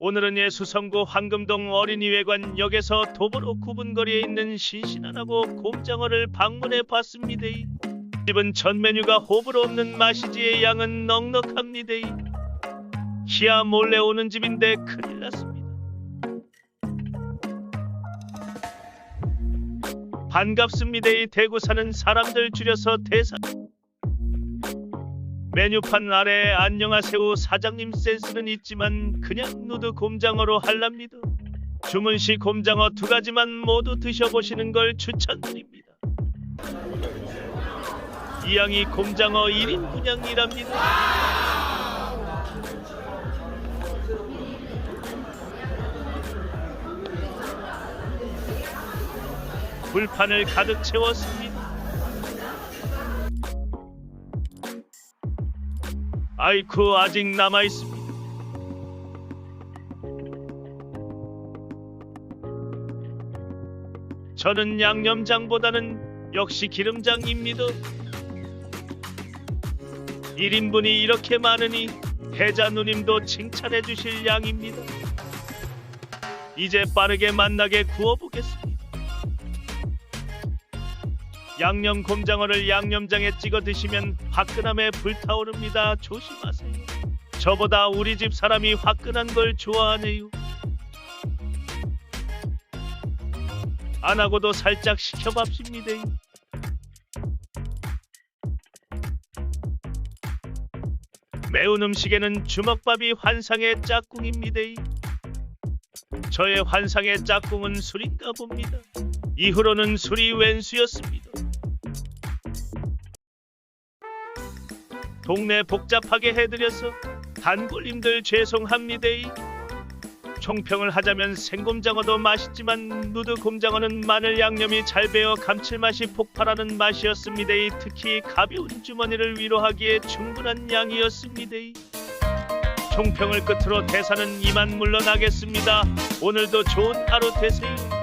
오늘은 예수성구 황금동 어린이회관 역에서 도보로 구분 거리에 있는 신신하고 곰장어를 방문해 봤습니다. 집은 전 메뉴가 호불호 없는 맛이지의 양은 넉넉합니다. 시야 몰래 오는 집인데 큰일 났습니다. 반갑습니다. 이 대구 사는 사람들 줄여서 대사. 메뉴판 아래 안녕하세요 사장님 센스는 있지만 그냥 누드 곰장어로 할랍니다. 주문 시 곰장어 두 가지만 모두 드셔보시는 걸 추천드립니다. 이 양이 곰장어 1인 분양이랍니다. 불판을 가득 채웠습니다. 아이쿠 아직 남아 있습니다. 저는 양념장보다는 역시 기름장입니다. 1인분이 이렇게 많으니 해자 누님도 칭찬해 주실 양입니다. 이제 빠르게 만나게 구워보겠습니다. 양념 곰장어를 양념장에 찍어 드시면 화끈함에 불타오릅니다. 조심하세요. 저보다 우리 집 사람이 화끈한 걸 좋아하네요. 안 하고도 살짝 시켜밥십니다. 매운 음식에는 주먹밥이 환상의 짝꿍입니다. 저의 환상의 짝꿍은 술인가 봅니다. 이후로는 술이 웬수였습니다. 동네 복잡하게 해드려서 단골님들 죄송합니다. 총평을 하자면 생곰장어도 맛있지만 누드 곰장어는 마늘 양념이 잘 배어 감칠맛이 폭발하는 맛이었습니다. 특히 가벼운 주머니를 위로하기에 충분한 양이었습니다. 총평을 끝으로 대사는 이만 물러나겠습니다. 오늘도 좋은 하루 되세요.